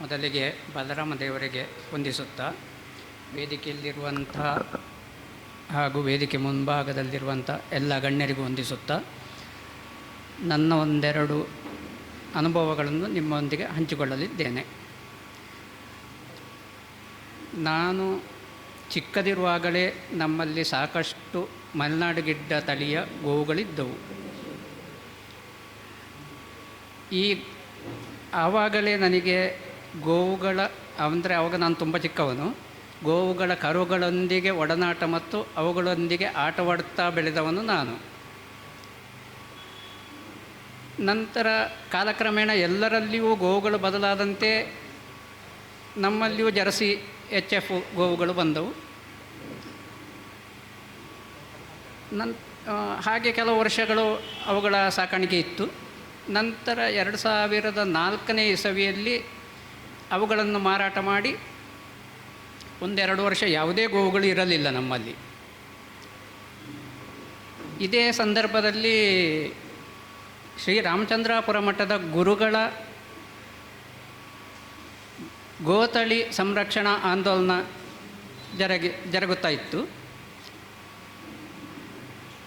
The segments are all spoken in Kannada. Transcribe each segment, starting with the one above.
ಮೊದಲಿಗೆ ಬಲರಾಮ ದೇವರಿಗೆ ವಂದಿಸುತ್ತಾ, ವೇದಿಕೆಯಲ್ಲಿರುವಂಥ ಹಾಗೂ ವೇದಿಕೆ ಮುಂಭಾಗದಲ್ಲಿರುವಂಥ ಎಲ್ಲ ಗಣ್ಯರಿಗೂ ವಂದಿಸುತ್ತಾ, ನನ್ನ ಒಂದೆರಡು ಅನುಭವಗಳನ್ನು ನಿಮ್ಮೊಂದಿಗೆ ಹಂಚಿಕೊಳ್ಳಲಿದ್ದೇನೆ. ನಾನು ಚಿಕ್ಕದಿರುವಾಗಲೇ ನಮ್ಮಲ್ಲಿ ಸಾಕಷ್ಟು ಮಲೆನಾಡು ಗಿಡ್ಡ ತಳಿಯ ಗೋವುಗಳಿದ್ದವು. ಈ ಆವಾಗಲೇ ನನಗೆ ಗೋವುಗಳ, ಅಂದರೆ ಅವಾಗ ನಾನು ತುಂಬ ಚಿಕ್ಕವನು, ಗೋವುಗಳ ಕರುಗಳೊಂದಿಗೆ ಒಡನಾಟ ಮತ್ತು ಅವುಗಳೊಂದಿಗೆ ಆಟವಾಡುತ್ತಾ ಬೆಳೆದವನು ನಾನು. ನಂತರ ಕಾಲಕ್ರಮೇಣ ಎಲ್ಲರಲ್ಲಿಯೂ ಗೋವುಗಳು ಬದಲಾದಂತೆ ನಮ್ಮಲ್ಲಿಯೂ ಜರಸಿ ಎಚ್ ಎಫ್ ಗೋವುಗಳು ಬಂದವು. ನನ್ ಹಾಗೆ ಕೆಲವು ವರ್ಷಗಳು ಅವುಗಳ ಸಾಕಾಣಿಕೆ ಇತ್ತು. ನಂತರ ಎರಡು ಸಾವಿರದ ನಾಲ್ಕನೇ ಇಸವಿಯಲ್ಲಿ ಅವುಗಳನ್ನು ಮಾರಾಟ ಮಾಡಿ ಒಂದೆರಡು ವರ್ಷ ಯಾವುದೇ ಗೋವುಗಳು ಇರಲಿಲ್ಲ ನಮ್ಮಲ್ಲಿ. ಇದೇ ಸಂದರ್ಭದಲ್ಲಿ ಶ್ರೀ ರಾಮಚಂದ್ರಾಪುರ ಮಠದ ಗುರುಗಳ ಗೋತಳಿ ಸಂರಕ್ಷಣಾ ಆಂದೋಲನ ಜರಗಿ, ಜರುಗುತ್ತಾ ಇತ್ತು.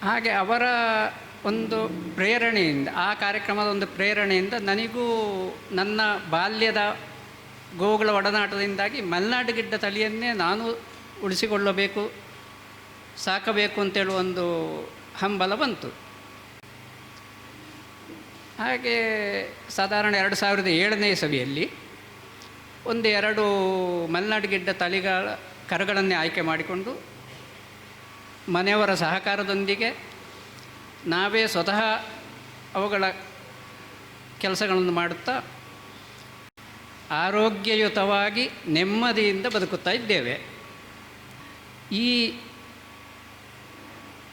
ಹಾಗೆ ಅವರ ಒಂದು ಪ್ರೇರಣೆಯಿಂದ, ಆ ಕಾರ್ಯಕ್ರಮದ ಒಂದು ಪ್ರೇರಣೆಯಿಂದ ನನಗೂ ನನ್ನ ಬಾಲ್ಯದ ಗೋವುಗಳ ಒಡನಾಟದಿಂದಾಗಿ ಮಲೆನಾಡು ಗಿಡ್ಡ ತಳಿಯನ್ನೇ ನಾನು ಉಳಿಸಿಕೊಳ್ಳಬೇಕು, ಸಾಕಬೇಕು ಅಂತೇಳುವ ಒಂದು ಹಂಬಲ ಬಂತು. ಹಾಗೆ ಸಾಧಾರಣ ಎರಡು ಸಾವಿರದ ಏಳನೇ ಸಭೆಯಲ್ಲಿ ಒಂದು ಎರಡು ಮಲೆನಾಡು ಗಿಡ್ಡ ತಳಿಗಳ ಕರುಗಳನ್ನೇ ಆಯ್ಕೆ ಮಾಡಿಕೊಂಡು ಮನೆಯವರ ಸಹಕಾರದೊಂದಿಗೆ ನಾವೇ ಸ್ವತಃ ಅವುಗಳ ಕೆಲಸಗಳನ್ನು ಮಾಡುತ್ತಾ ಆರೋಗ್ಯಯುತವಾಗಿ ನೆಮ್ಮದಿಯಿಂದ ಬದುಕುತ್ತಾ ಇದ್ದೇವೆ. ಈ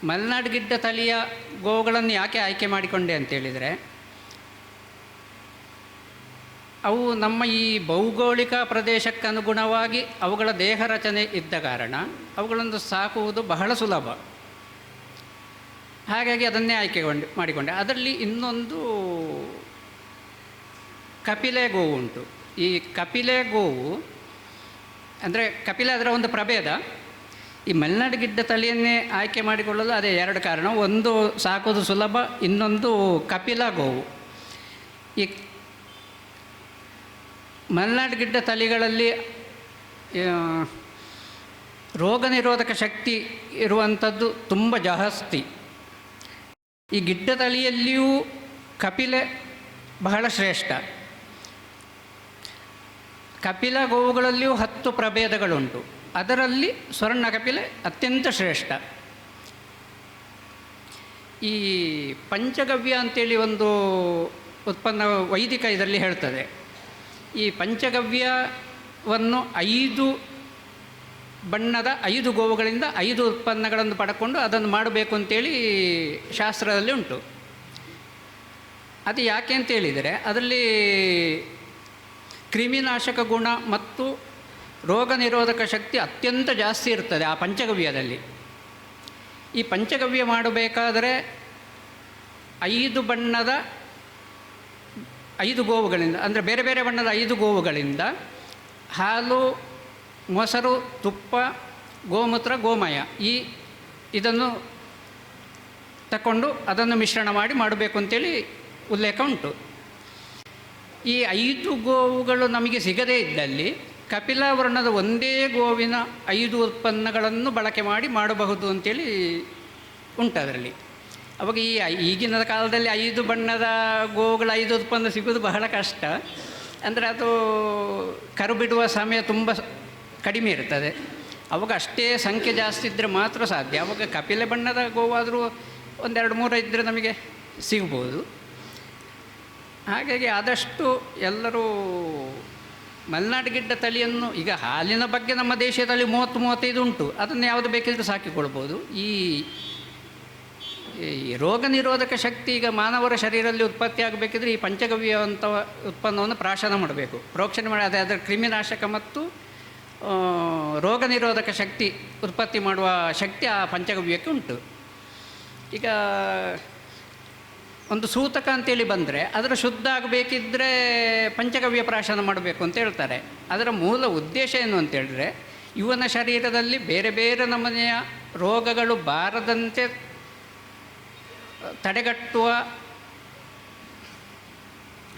ಮಲೆನಾಡು ಗಿಡ್ಡ ತಳಿಯ ಗೋವುಗಳನ್ನು ಯಾಕೆ ಆಯ್ಕೆ ಮಾಡಿಕೊಂಡೆ ಅಂತೇಳಿದರೆ, ಅವು ನಮ್ಮ ಈ ಭೌಗೋಳಿಕ ಪ್ರದೇಶಕ್ಕೆ ಅನುಗುಣವಾಗಿ ಅವುಗಳ ದೇಹ ರಚನೆ ಇದ್ದ ಕಾರಣ ಅವುಗಳನ್ನು ಸಾಕುವುದು ಬಹಳ ಸುಲಭ. ಹಾಗಾಗಿ ಅದನ್ನೇ ಆಯ್ಕೆಗೊಂಡು ಮಾಡಿಕೊಂಡೆ. ಅದರಲ್ಲಿ ಇನ್ನೊಂದು ಕಪಿಲೆ ಗೋವು ಉಂಟು. ಈ ಕಪಿಲೆ ಗೋವು, ಅಂದರೆ ಕಪಿಲೆ ಅದರ ಒಂದು ಪ್ರಭೇದ, ಈ ಮಲೆನಾಡು ಗಿಡ್ಡ ತಳಿಯನ್ನೇ ಆಯ್ಕೆ ಮಾಡಿಕೊಳ್ಳಲು ಅದೇ ಎರಡು ಕಾರಣ. ಒಂದು ಸಾಕೋದು ಸುಲಭ, ಇನ್ನೊಂದು ಕಪಿಲ ಗೋವು. ಈ ಮಲೆನಾಡು ಗಿಡ್ಡ ತಳಿಗಳಲ್ಲಿ ರೋಗ ನಿರೋಧಕ ಶಕ್ತಿ ಇರುವಂಥದ್ದು ತುಂಬ ಜಾಸ್ತಿ. ಈ ಗಿಡ್ಡ ತಳಿಯಲ್ಲಿಯೂ ಕಪಿಲೆ ಬಹಳ ಶ್ರೇಷ್ಠ. ಕಪಿಲ ಗೋವುಗಳಲ್ಲಿಯೂ ಹತ್ತು ಪ್ರಭೇದಗಳುಂಟು. ಅದರಲ್ಲಿ ಸ್ವರ್ಣ ಕಪಿಲೆ ಅತ್ಯಂತ ಶ್ರೇಷ್ಠ. ಈ ಪಂಚಗವ್ಯ ಅಂತೇಳಿ ಒಂದು ಉತ್ಪನ್ನ ವೈದಿಕ ಇದರಲ್ಲಿ ಹೇಳ್ತದೆ. ಈ ಪಂಚಗವ್ಯವನ್ನು ಐದು ಬಣ್ಣದ ಐದು ಗೋವುಗಳಿಂದ ಐದು ಉತ್ಪನ್ನಗಳನ್ನು ಪಡ್ಕೊಂಡು ಅದನ್ನು ಮಾಡಬೇಕು ಅಂತೇಳಿ ಶಾಸ್ತ್ರದಲ್ಲಿ ಉಂಟು. ಅದು ಯಾಕೆ ಅಂತ ಹೇಳಿದರೆ ಅದರಲ್ಲಿ ಕ್ರಿಮಿನಾಶಕ ಗುಣ ಮತ್ತು ರೋಗ ನಿರೋಧಕ ಶಕ್ತಿ ಅತ್ಯಂತ ಜಾಸ್ತಿ ಇರ್ತದೆ ಆ ಪಂಚಗವ್ಯದಲ್ಲಿ. ಈ ಪಂಚಗವ್ಯ ಮಾಡಬೇಕಾದರೆ ಐದು ಬಣ್ಣದ ಐದು ಗೋವುಗಳಿಂದ, ಅಂದರೆ ಬೇರೆ ಬೇರೆ ಬಣ್ಣದ ಐದು ಗೋವುಗಳಿಂದ ಹಾಲು, ಮೊಸರು, ತುಪ್ಪ, ಗೋಮೂತ್ರ, ಗೋಮಯ ಈ ಇದನ್ನು ತಗೊಂಡು ಅದನ್ನು ಮಿಶ್ರಣ ಮಾಡಿ ಮಾಡಬೇಕು ಅಂತೇಳಿ ಉಲ್ಲೇಖ ಉಂಟು. ಈ ಐದು ಗೋವುಗಳು ನಮಗೆ ಸಿಗದೇ ಇದ್ದಲ್ಲಿ ಕಪಿಲ ವರ್ಣದ ಒಂದೇ ಗೋವಿನ ಐದು ಉತ್ಪನ್ನಗಳನ್ನು ಬಳಕೆ ಮಾಡಿ ಮಾಡಬಹುದು ಅಂತೇಳಿ ಉಂಟು ಅದರಲ್ಲಿ. ಅವಾಗ ಈ ಈಗಿನ ಕಾಲದಲ್ಲಿ ಐದು ಬಣ್ಣದ ಗೋವುಗಳ ಐದು ಉತ್ಪನ್ನ ಸಿಗೋದು ಬಹಳ ಕಷ್ಟ. ಅಂದರೆ ಅದು ಕರು ಬಿಡುವ ಸಮಯ ತುಂಬ ಕಡಿಮೆ ಇರ್ತದೆ. ಅವಾಗ ಅಷ್ಟೇ ಸಂಖ್ಯೆ ಜಾಸ್ತಿ ಇದ್ದರೆ ಮಾತ್ರ ಸಾಧ್ಯ. ಅವಾಗ ಕಪಿಲೆ ಬಣ್ಣದ ಗೋವಾದರೂ ಒಂದೆರಡು ಮೂರು ಇದ್ದರೆ ನಮಗೆ ಸಿಗ್ಬೋದು. ಹಾಗಾಗಿ ಆದಷ್ಟು ಎಲ್ಲರೂ ಮಲೆನಾಡು ಗಿಡ್ಡ ತಳಿಯನ್ನು ಈಗ ಹಾಲಿನ ಬಗ್ಗೆ ನಮ್ಮ ದೇಶದಲ್ಲಿ ಮೂವತ್ತು ಮೂವತ್ತೈದು ಉಂಟು. ಅದನ್ನು ಯಾವುದು ಬೇಕಿದ್ರೂ ಸಾಕಿಕೊಳ್ಬೋದು. ಈ ರೋಗ ನಿರೋಧಕ ಶಕ್ತಿ ಈಗ ಮಾನವರ ಶರೀರದಲ್ಲಿ ಉತ್ಪತ್ತಿ ಆಗಬೇಕಿದ್ರೆ ಈ ಪಂಚಗವ್ಯ ಅಂತ ಉತ್ಪನ್ನವನ್ನು ಪ್ರಾಶನ ಮಾಡಬೇಕು. ಪ್ರೋಕ್ಷಣೆ ಮಾಡಿ, ಅದೇ ಅದರ ಕ್ರಿಮಿನಾಶಕ ಮತ್ತು ರೋಗ ನಿರೋಧಕ ಶಕ್ತಿ ಉತ್ಪತ್ತಿ ಮಾಡುವ ಶಕ್ತಿ ಆ ಪಂಚಗವ್ಯಕ್ಕೆ ಉಂಟು. ಈಗ ಒಂದು ಸೂತಕ ಅಂತೇಳಿ ಬಂದರೆ ಅದರ ಶುದ್ಧ ಆಗಬೇಕಿದ್ರೆ ಪಂಚಗವ್ಯ ಪ್ರಾಶನ ಮಾಡಬೇಕು ಅಂತ ಹೇಳ್ತಾರೆ. ಅದರ ಮೂಲ ಉದ್ದೇಶ ಏನು ಅಂತೇಳಿದ್ರೆ ಇವನ ಶರೀರದಲ್ಲಿ ಬೇರೆ ಬೇರೆ ನಮೂನೆಯ ರೋಗಗಳು ಬಾರದಂತೆ ತಡೆಗಟ್ಟುವ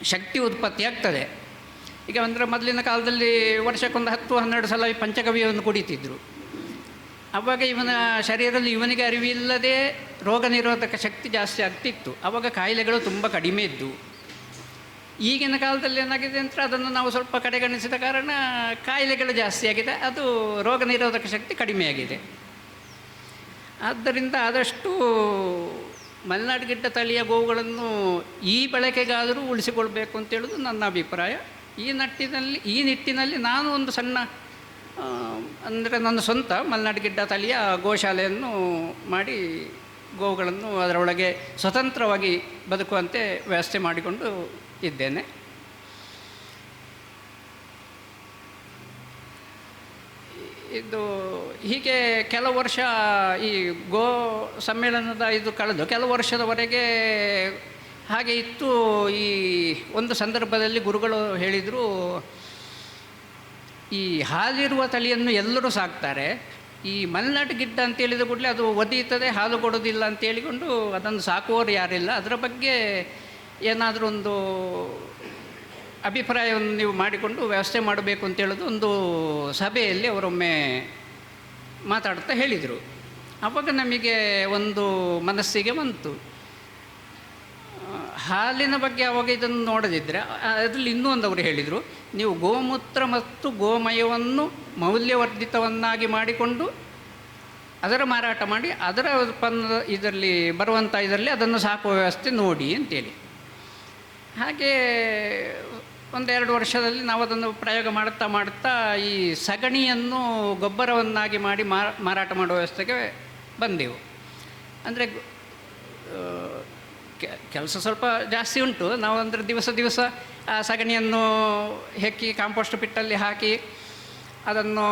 ಶಕ್ತಿ ಉತ್ಪತ್ತಿ ಆಗ್ತದೆ. ಈಗ ಅಂದರೆ ಮೊದಲಿನ ಕಾಲದಲ್ಲಿ ವರ್ಷಕ್ಕೊಂದು ಹತ್ತು ಹನ್ನೆರಡು ಸಲ ಪಂಚಗವ್ಯವನ್ನು ಕುಡಿತಿದ್ದರು ಆವಾಗ ಇವನ ಶರೀರದಲ್ಲಿ ಇವನಿಗೆ ಅರಿವಿಲ್ಲದೆ ರೋಗ ನಿರೋಧಕ ಶಕ್ತಿ ಜಾಸ್ತಿ ಆಗ್ತಿತ್ತು. ಆವಾಗ ಕಾಯಿಲೆಗಳು ತುಂಬ ಕಡಿಮೆ ಇದ್ದವು ಈಗಿನ ಕಾಲದಲ್ಲಿ ಏನಾಗಿದೆ ಅಂದರೆ ಅದನ್ನು ನಾವು ಸ್ವಲ್ಪ ಕಡೆಗಣಿಸಿದ ಕಾರಣ ಕಾಯಿಲೆಗಳು ಜಾಸ್ತಿ ಆಗಿದೆ, ಅದು ರೋಗ ನಿರೋಧಕ ಶಕ್ತಿ ಕಡಿಮೆಯಾಗಿದೆ ಆದ್ದರಿಂದ ಆದಷ್ಟು ಮಲೆನಾಡು ಗಿಡ್ಡ ತಳಿಯ ಗೋವುಗಳನ್ನು ಈ ಬಳಕೆಗಾದರೂ ಉಳಿಸಿಕೊಳ್ಬೇಕು ಅಂತೇಳೋದು ನನ್ನ ಅಭಿಪ್ರಾಯ. ಈ ನಟ್ಟಿನಲ್ಲಿ, ಈ ನಿಟ್ಟಿನಲ್ಲಿ ನಾನು ಒಂದು ಸಣ್ಣ ಅಂದರೆ ನನ್ನ ಸ್ವಂತ ಮಲೆನಾಡು ಗಿಡ್ಡ ತಳಿಯ ಗೋಶಾಲೆಯನ್ನು ಮಾಡಿ ಗೋವುಗಳನ್ನು ಅದರೊಳಗೆ ಸ್ವತಂತ್ರವಾಗಿ ಬದುಕುವಂತೆ ವ್ಯವಸ್ಥೆ ಮಾಡಿಕೊಂಡು ಇದ್ದೇನೆ. ಇದು ಹೀಗೆ ಕೆಲವು ವರ್ಷ ಈ ಗೋ ಸಮ್ಮೇಳನದ ಇದು ಕಳೆದು ಕೆಲವು ವರ್ಷದವರೆಗೆ ಹಾಗೆ ಇತ್ತು ಈ ಒಂದು ಸಂದರ್ಭದಲ್ಲಿ ಗುರುಗಳು ಹೇಳಿದರು ಈ ಹಾಲಿರುವ ತಳಿಯನ್ನು ಎಲ್ಲರೂ ಸಾಕ್ತಾರೆ. ಈ ಮಲೆನಾಡು ಗಿಡ್ಡ ಅಂತ ಹೇಳಿದ ಕೂಡಲೇ ಅದು ಒದೀತದೆ, ಹಾಲು ಕೊಡೋದಿಲ್ಲ ಅಂತ ಹೇಳಿಕೊಂಡು ಅದನ್ನು ಸಾಕುವವರು ಯಾರಿಲ್ಲ. ಅದರ ಬಗ್ಗೆ ಏನಾದರೂ ಒಂದು ಅಭಿಪ್ರಾಯವನ್ನು ನೀವು ಮಾಡಿಕೊಂಡು ವ್ಯವಸ್ಥೆ ಮಾಡಬೇಕು ಅಂತ ಒಂದು ಸಭೆಯಲ್ಲಿ ಅವರೊಮ್ಮೆ ಮಾತಾಡ್ತಾ ಹೇಳಿದರು. ಆವಾಗ ನಮಗೆ ಒಂದು ಮನಸ್ಸಿಗೆ ಬಂತು. ಹಾಲಿನ ಬಗ್ಗೆ ಅವಾಗ ಇದನ್ನು ನೋಡದಿದ್ದರೆ ಅದರಲ್ಲಿ ಇನ್ನೂ ಒಂದು ಅವರು ಹೇಳಿದರು, ನೀವು ಗೋಮೂತ್ರ ಮತ್ತು ಗೋಮಯವನ್ನು ಮೌಲ್ಯವರ್ಧಿತವನ್ನಾಗಿ ಮಾಡಿಕೊಂಡು ಅದರ ಮಾರಾಟ ಮಾಡಿ, ಅದರ ಉತ್ಪನ್ನ ಇದರಲ್ಲಿ ಬರುವಂಥ ಇದರಲ್ಲಿ ಅದನ್ನು ಸಾಕುವ ವ್ಯವಸ್ಥೆ ನೋಡಿ ಅಂತೇಳಿ. ಹಾಗೆ ಒಂದೆರಡು ವರ್ಷದಲ್ಲಿ ನಾವು ಅದನ್ನು ಪ್ರಯೋಗ ಮಾಡುತ್ತಾ ಮಾಡುತ್ತಾ ಈ ಸಗಣಿಯನ್ನು ಗೊಬ್ಬರವನ್ನಾಗಿ ಮಾಡಿ ಮಾರಾಟ ಮಾಡುವ ವ್ಯವಸ್ಥೆಗೆ ಬಂದೆವು. ಅಂದರೆ ಕೆಲಸ ಸ್ವಲ್ಪ ಜಾಸ್ತಿ ಉಂಟು. ನಾವು ಅಂದರೆ ದಿವಸ ದಿವಸ, ಆ ಸಗಣಿಯನ್ನು ಹೆಕ್ಕಿ ಕಾಂಪೋಸ್ಟ್ ಪಿಟ್ಟಲ್ಲಿ ಹಾಕಿ ಅದನ್ನು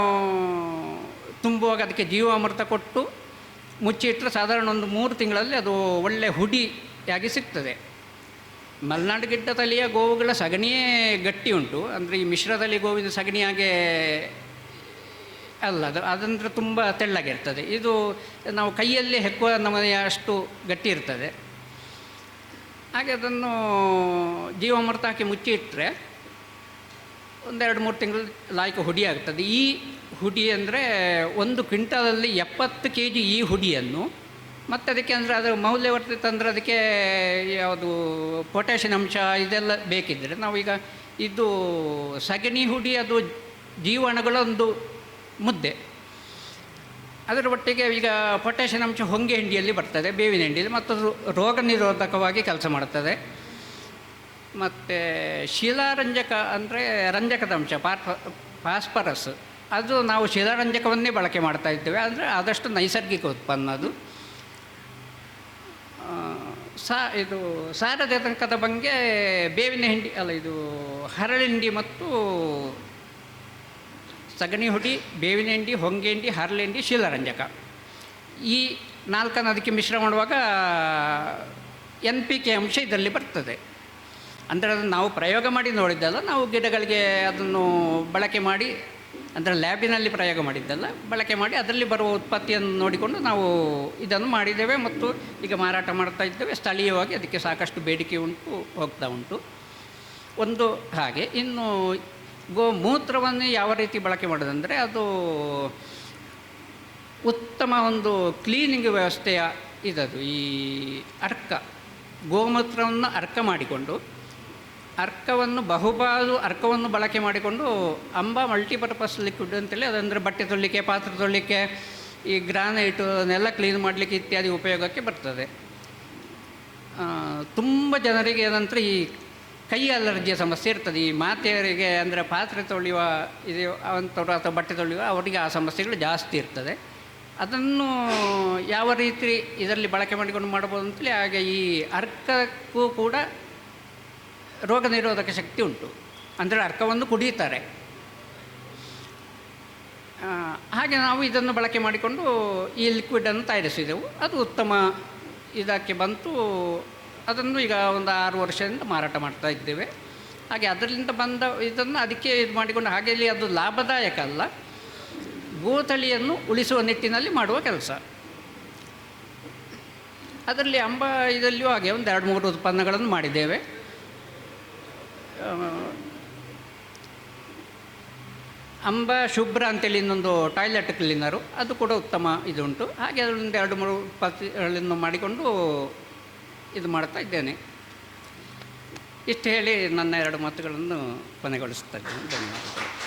ತುಂಬುವಾಗ ಅದಕ್ಕೆ ಜೀವಾಮೃತ ಕೊಟ್ಟು ಮುಚ್ಚಿಟ್ಟರೆ ಸಾಧಾರಣ ಒಂದು ಮೂರು ತಿಂಗಳಲ್ಲಿ ಅದು ಒಳ್ಳೆ ಹುಡಿಯಾಗಿ ಸಿಗ್ತದೆ. ಮಲೆನಾಡು ಗಿಡ್ಡ ತಳಿಯ ಗೋವುಗಳ ಸಗಣಿಯೇ ಗಟ್ಟಿ ಉಂಟು. ಅಂದರೆ ಈ ಮಿಶ್ರದಲ್ಲಿ ಗೋವಿನ ಸಗಣಿಯಾಗೆ ಅಲ್ಲ, ಅದು ಅದಂದರೆ ತುಂಬ ತೆಳ್ಳಗಿರ್ತದೆ ಇದು ನಾವು ಕೈಯಲ್ಲಿ ಹೆಕ್ಕುವ ನಮಗೆ ಅಷ್ಟು ಗಟ್ಟಿ ಇರ್ತದೆ. ಹಾಗೆ ಅದನ್ನು ಜೀವಾಮೃತ ಹಾಕಿ ಮುಚ್ಚಿ ಇಟ್ಟರೆ ಒಂದೆರಡು ಮೂರು ತಿಂಗಳು ಲಾಯ್ಕ ಹುಡಿ ಆಗ್ತದೆ. ಈ ಹುಡಿ ಅಂದರೆ ಒಂದು ಕ್ವಿಂಟಲಲ್ಲಿ ಎಪ್ಪತ್ತು ಕೆ ಜಿ ಈ ಹುಡಿಯನ್ನು. ಮತ್ತು ಅದಕ್ಕೆ ಅಂದರೆ ಅದರ ಮೌಲ್ಯವರ್ಧಿತ ಅಂದರೆ ಅದಕ್ಕೆ ಯಾವುದು ಪೊಟ್ಯಾಷಿಯಂ ಅಂಶ ಇದೆಲ್ಲ ಬೇಕಿದ್ದರೆ ನಾವೀಗ ಇದು ಸಗಣಿ ಹುಡಿ ಅದು ಜೀವಾಣುಗಳ ಒಂದು ಮುದ್ದೆ. ಅದರ ಒಟ್ಟಿಗೆ ಈಗ ಪೊಟ್ಯಾಷಿಯಂ ಅಂಶ ಹೊಂಗೆ ಹಿಂಡಿಯಲ್ಲಿ ಬರ್ತದೆ, ಬೇವಿನ ಹಿಂಡಿಯಲ್ಲಿ, ಮತ್ತು ರೋಗ ನಿರೋಧಕವಾಗಿ ಕೆಲಸ ಮಾಡುತ್ತದೆ. ಮತ್ತು ಶಿಲಾರಂಜಕ ಅಂದರೆ ರಂಜಕದ ಅಂಶ, ಪಾರ್ಪ ಫಾಸ್ಫರಸ್ ಅದು ನಾವು ಶಿಲಾರಂಜಕವನ್ನೇ ಬಳಕೆ ಮಾಡ್ತಾ ಇದ್ದೇವೆ ಅಂದರೆ ಆದಷ್ಟು ನೈಸರ್ಗಿಕ ಉತ್ಪನ್ನ ಅದು. ಸಾ, ಇದು ಸಾರಜನಕದ ಬಗ್ಗೆ ಬೇವಿನ ಹಿಂಡಿ, ಅಲ್ಲ, ಇದು ಹರಳಿಂಡಿ ಮತ್ತು ಸಗಣಿ ಹುಡಿ, ಬೇವಿನ ಹಿಂಡಿ, ಹೊಂಗೆ ಹಿಂಡಿ ಹರಳೆ ಎಂಡಿ ಶಿಲಾರಂಜಕ. ಈ ನಾಲ್ಕನ್ನು ಅದಕ್ಕೆ ಮಿಶ್ರ ಮಾಡುವಾಗ, ಎನ್ ಪಿ ಕೆ ಅಂಶ ಇದರಲ್ಲಿ ಬರ್ತದೆ. ಅಂದರೆ ಅದನ್ನು ನಾವು ಪ್ರಯೋಗ ಮಾಡಿ ನೋಡಿದ್ದಲ್ಲ, ನಾವು ಗಿಡಗಳಿಗೆ ಅದನ್ನು ಬಳಕೆ ಮಾಡಿ, ಅಂದರೆ ಲ್ಯಾಬಿನಲ್ಲಿ ಪ್ರಯೋಗ ಮಾಡಿದ್ದಲ್ಲ, ಬಳಕೆ ಮಾಡಿ ಅದರಲ್ಲಿ ಬರುವ ಉತ್ಪತ್ತಿಯನ್ನು ನೋಡಿಕೊಂಡು ನಾವು ಇದನ್ನು ಮಾಡಿದ್ದೇವೆ ಮತ್ತು ಈಗ ಮಾರಾಟ ಮಾಡ್ತಾ ಇದ್ದೇವೆ. ಸ್ಥಳೀಯವಾಗಿ ಅದಕ್ಕೆ ಸಾಕಷ್ಟು ಬೇಡಿಕೆ ಉಂಟು, ಹೋಗ್ತಾ ಉಂಟು. ಒಂದು ಹಾಗೆ. ಇನ್ನು ಗೋಮೂತ್ರವನ್ನು ಯಾವ ರೀತಿ ಬಳಕೆ ಮಾಡೋದಂದರೆ ಅದು ಉತ್ತಮ ಒಂದು ಕ್ಲೀನಿಂಗ್ ವ್ಯವಸ್ಥೆಯ ಇದದು. ಈ ಅರ್ಕ, ಗೋಮೂತ್ರವನ್ನು ಅರ್ಕ ಮಾಡಿಕೊಂಡು, ಅರ್ಕವನ್ನು ಬಹುಪಾಲು ಅರ್ಕವನ್ನು ಬಳಕೆ ಮಾಡಿಕೊಂಡು ಅಂಬ ಮಲ್ಟಿಪರ್ಪಸ್ ಲಿಕ್ವಿಡ್ ಅಂತೇಳಿ ಅದಂದರೆ ಬಟ್ಟೆ ತೊಳಿಕೆ ಪಾತ್ರೆ ತೊಳಿಲಿಕ್ಕೆ ಈ ಗ್ರಾನೈಟು ಅದನ್ನೆಲ್ಲ ಕ್ಲೀನ್ ಮಾಡಲಿಕ್ಕೆ ಇತ್ಯಾದಿ ಉಪಯೋಗಕ್ಕೆ ಬರ್ತದೆ. ತುಂಬ ಜನರಿಗೆ ಏನಂತ ಈ ಕೈ ಅಲರ್ಜಿಯ ಸಮಸ್ಯೆ ಇರ್ತದೆ. ಈ ಮಾತೆಯವರಿಗೆ ಅಂದರೆ ಪಾತ್ರೆ ತೊಳೆಯುವ ಇದು ಅಂಥವ್ರು ಅಥವಾ ಬಟ್ಟೆ ತೊಳೆಯುವ ಅವರಿಗೆ ಆ ಸಮಸ್ಯೆಗಳು ಜಾಸ್ತಿ ಇರ್ತದೆ. ಅದನ್ನು ಯಾವ ರೀತಿ ಇದರಲ್ಲಿ ಬಳಕೆ ಮಾಡಿಕೊಂಡು ಮಾಡ್ಬೋದು ಅಂತೇಳಿ ಹಾಗೆ ಈ ಅರ್ಕಕ್ಕೂ ಕೂಡ ರೋಗ ನಿರೋಧಕ ಶಕ್ತಿ ಉಂಟು. ಅಂದರೆ ಅರ್ಕವನ್ನು ಕುಡಿಯುತ್ತಾರೆ. ಹಾಗೆ ನಾವು ಇದನ್ನು ಬಳಕೆ ಮಾಡಿಕೊಂಡು ಈ ಲಿಕ್ವಿಡನ್ನು ತಯಾರಿಸಿದೆವು ಅದು ಉತ್ತಮ ಇದಕ್ಕೆ ಬಂತು. ಅದನ್ನು ಈಗ ಒಂದು ಆರು ವರ್ಷದಿಂದ ಮಾರಾಟ ಮಾಡ್ತಾ ಇದ್ದೇವೆ. ಹಾಗೆ ಅದರಿಂದ ಬಂದ ಇದನ್ನು ಅದಕ್ಕೆ ಇದು ಮಾಡಿಕೊಂಡು ಹಾಗೆ ಇಲ್ಲಿ ಅದು ಲಾಭದಾಯಕ ಅಲ್ಲ. ಗೋತಳಿಯನ್ನು ಉಳಿಸುವ ನಿಟ್ಟಿನಲ್ಲಿ ಮಾಡುವ ಕೆಲಸ. ಅದರಲ್ಲಿ ಅಂಬ ಇದರಲ್ಲಿಯೂ ಹಾಗೆ ಒಂದು ಎರಡು ಮೂರು ಉತ್ಪನ್ನಗಳನ್ನು ಮಾಡಿದ್ದೇವೆ. ಅಂಬ ಶುಭ್ರ ಅಂತೇಳಿ ಇನ್ನೊಂದು ಟಾಯ್ಲೆಟ್ ಕ್ಲೀನರು. ಅದು ಕೂಡ ಉತ್ತಮ ಇದುಂಟು. ಹಾಗೆ ಅದರಿಂದ ಎರಡು ಮೂರು ಉತ್ಪತ್ತಿಗಳನ್ನು ಮಾಡಿಕೊಂಡು ಇದು ಮಾಡ್ತಾ ಇದ್ದೇನೆ. ಇಷ್ಟು ಹೇಳಿ ನನ್ನ ಎರಡು ಮಾತುಗಳನ್ನು ಕೊನೆಗೊಳಿಸ್ತಾ ಇದ್ದೇನೆ. ಧನ್ಯವಾದಗಳು.